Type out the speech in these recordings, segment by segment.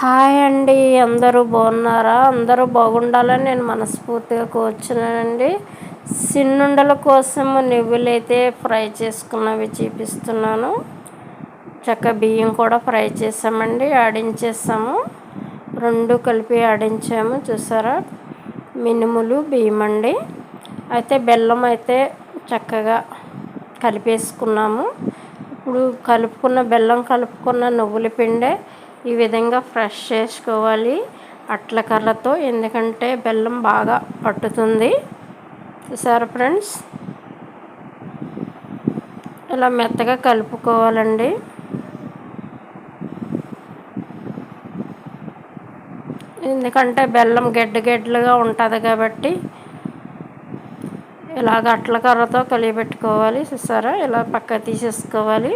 Hi అండి అందరూ బాగున్నారా? అందరూ బాగుండాలని నేను మనస్ఫూర్తిగా కూర్చున్నానండి. సిన్నుండల కోసం నువ్వులైతే ఫ్రై చేసుకున్నవి చూపిస్తున్నాను. చక్క బియ్యం కూడా ఫ్రై చేసామండి ఆడించేసాము. రెండు కలిపి ఆడించాము చూసారా? మినుములు బియ్యం అండి అయితే బెల్లం అయితే చక్కగా కలిపేసుకున్నాము. ఇప్పుడు కలుపుకున్న బెల్లం కలుపుకున్న నువ్వుల పిండే ఈ విధంగా ఫ్రెష్ చేసుకోవాలి అట్ల కర్రతో ఎందుకంటే బెల్లం బాగా పట్టుతుంది. చూసారా ఫ్రెండ్స్? ఇలా మెత్తగా కలుపుకోవాలండి. ఎందుకంటే బెల్లం గెడ్డ గడ్డలుగా ఉంటుంది కాబట్టి ఇలాగ అట్ల కర్రతో కలిపెట్టుకోవాలి. చూసారా? ఇలా పక్క తీసేసుకోవాలి.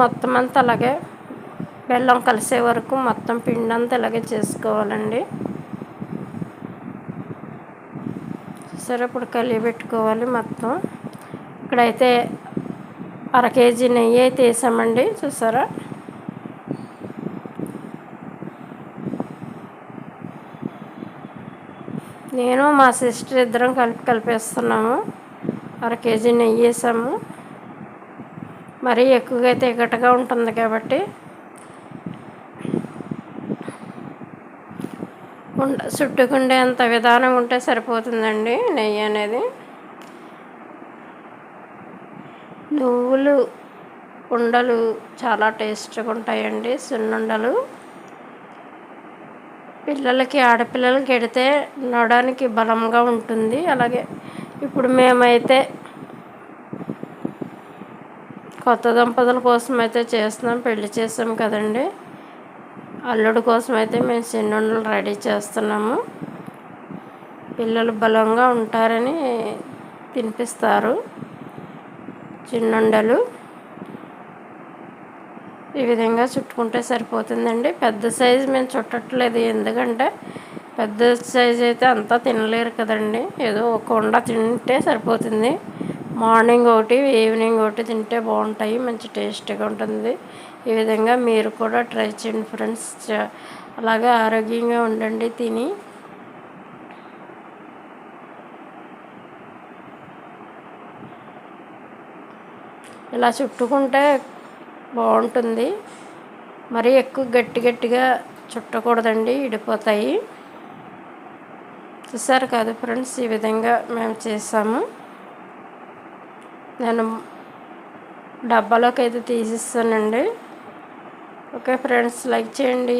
మొత్తం అంతా అలాగే బెల్లం కలిసే వరకు మొత్తం పిండి అంతా ఇలాగే చేసుకోవాలండి. సరే ఇప్పుడు కలిగి పెట్టుకోవాలి మొత్తం. ఇక్కడైతే అర కేజీ నెయ్యి అయితే వేసామండి చూసారా? నేను మా సిస్టర్ ఇద్దరం కలిపి కలిపేస్తున్నాము. అర కేజీ నెయ్యి వేసాము. మరీ ఎక్కువగా అయితే ఎగటగా ఉంటుంది కాబట్టి. ఉండ చుట్టుకుండే అంత విధానం ఉంటే సరిపోతుందండి నెయ్యి అనేది. నువ్వులు ఉండలు చాలా టేస్ట్గా ఉంటాయండి సున్నుండలు. పిల్లలకి ఆడపిల్లలకి ఎడితే నడడానికి బలంగా ఉంటుంది. అలాగే ఇప్పుడు మేమైతే కొత్త దంపతుల కోసం అయితే చేస్తున్నాం పెళ్ళి చేసాం కదండి. అల్లుడు కోసం అయితే మేము చిన్నుండలు రెడీ చేస్తున్నాము. పిల్లలు బలంగా ఉంటారని తినిపిస్తారు చిన్నుండలు. ఈ విధంగా చుట్టుకుంటే సరిపోతుందండి. పెద్ద సైజు మేము చుట్టట్లేదు ఎందుకంటే పెద్ద సైజు అయితే అంతా తినలేరు కదండి. ఏదో ఒక ఉండ తింటే సరిపోతుంది. మార్నింగ్ ఒకటి ఈవినింగ్ ఒకటి తింటే బాగుంటాయి మంచి టేస్టీగా ఉంటుంది ఈ విధంగా మీరు కూడా ట్రై చేయండి ఫ్రెండ్స్. అలాగే ఆరోగ్యంగా ఉండండి తిని. ఇలా చుట్టుకుంటే బాగుంటుంది. మరీ ఎక్కువ గట్టి గట్టిగా చుట్టకూడదండి ఇడిపోతాయి. చూసారు కాదు ఫ్రెండ్స్ ఈ విధంగా మేము చేసాము. నేను డబ్బాలోకి అయితే తీసిస్తానండి. ఓకే ఫ్రెండ్స్ లైక్ చేయండి.